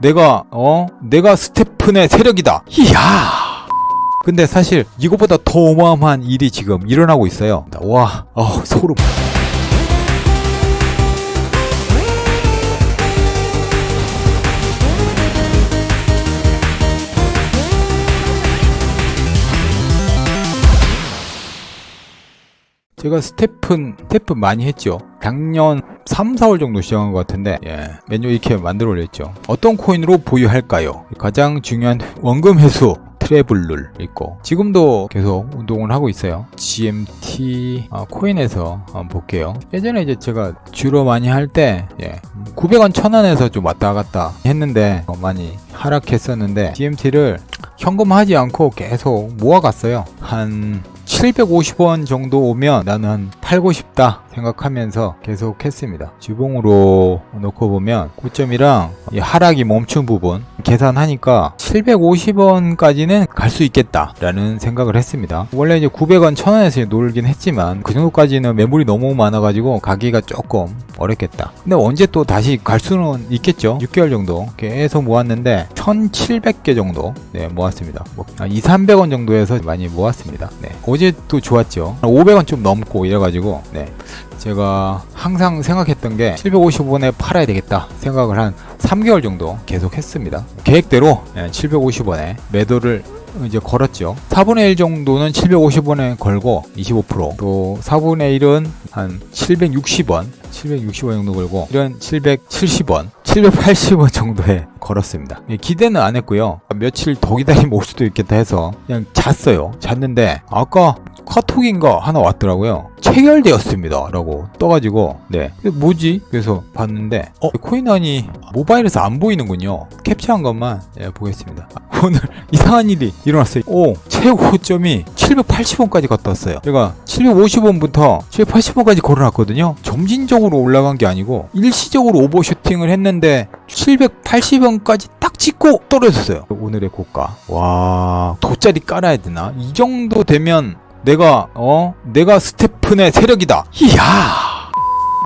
내가 어 내가 스테픈의 세력이다. 이야. 근데 사실 이거보다 더 어마어마한 일이 지금 일어나고 있어요. 와, 어, 소름. 제가 스태픈, 스태픈 많이 했죠. 작년 3, 4월 정도 시작한 것 같은데, 예, 메뉴 이렇게 만들어 올렸죠. 어떤 코인으로 보유할까요? 가장 중요한 원금 회수, 트래블룰 있고, 지금도 계속 운동을 하고 있어요. GMT 아, 코인에서 한번 볼게요. 예전에 이제 제가 주로 많이 할 때, 예, 900원, 1000원에서 좀 왔다 갔다 했는데, 어, 많이 하락했었는데, GMT를 현금하지 않고 계속 모아갔어요. 한 750원 정도 오면 나는 팔고 싶다 생각하면서 계속 했습니다. 주봉으로 놓고 보면 고점이랑 이 하락이 멈춘 부분 계산하니까 750원까지는 갈 수 있겠다 라는 생각을 했습니다. 원래 이제 900원 1000원에서 놀긴 했지만 그 정도까지는 매물이 너무 많아가지고 가기가 조금 어렵겠다. 근데 언제 또 다시 갈 수는 있겠죠. 6개월 정도 계속 모았는데 1700개 정도 네, 모았습니다. 뭐, 2, 300원 정도에서 많이 모았습니다. 네. 어제 또 좋았죠. 500원 좀 넘고 이래가지고 네. 제가 항상 생각했던 게 750원에 팔아야 되겠다 생각을 한 3개월 정도 계속 했습니다. 계획대로 750원에 매도를 이제 걸었죠. 4분의 1 정도는 750원에 걸고 25%또 4분의 1은 한 760원 760원 정도 걸고 이런 770원 780원 정도에 걸었습니다. 예, 기대는 안 했고요. 며칠 더 기다리면 올 수도 있겠다 해서 그냥 잤어요. 잤는데 아까 카톡인가 하나 왔더라고요. 체결되었습니다. 라고 떠가지고, 네. 뭐지? 그래서 봤는데, 어, 코인원이 모바일에서 안 보이는군요. 캡처한 것만 예, 보겠습니다. 아, 오늘 이상한 일이 일어났어요. 오, 최고점이 780원까지 갔다 왔어요. 제가 750원부터 780원까지 걸어놨거든요. 점진적으로 올라간 게 아니고, 일시적으로 오버슈팅을 했는데, 780원까지 딱 찍고 떨어졌어요. 오늘의 고가. 와, 돗자리 깔아야 되나? 이 정도 되면 내가 어 내가 스테픈의 세력이다. 이야.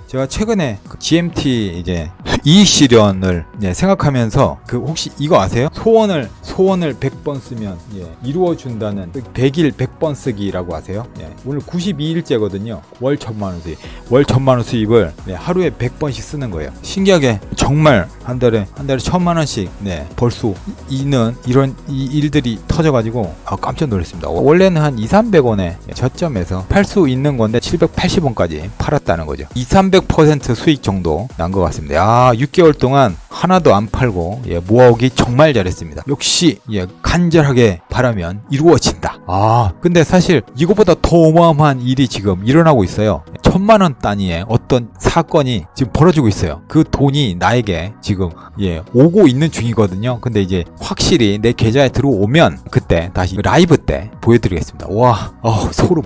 제가 최근에 그 GMT 이제 이익 실현을 예, 생각하면서 그 혹시 이거 아세요? 소원을 소원을 100번 쓰면 예, 이루어 준다는 100일 100번 쓰기라고 아세요? 예, 오늘 92일째거든요. 월 천만 원 수입. 월 천만 원 수입을 네, 하루에 100번씩 쓰는 거예요. 신기하게 정말 한 달에 한 달에 천만 원씩 네, 벌수 있는 이런 이 일들이 터져 가지고 아, 깜짝 놀랐습니다. 원래는 한 2, 300원에 저점에서 팔 수 있는 건데 780원까지 팔았다는 거죠. 2, 300% 수익 정도 난 것 같습니다. 야, 6개월 동안 하나도 안 팔고 예, 모아오기 정말 잘했습니다. 역시 예, 간절하게 바라면 이루어진다. 아, 근데 사실 이거보다 더 어마어마한 일이 지금 일어나고 있어요. 천만 원 단위의 어떤 사건이 지금 벌어지고 있어요. 그 돈이 나에게 지금 예, 오고 있는 중이거든요. 근데 이제 확실히 내 계좌에 들어오면 그때 다시 라이브 때 보여드리겠습니다. 와, 어, 소름.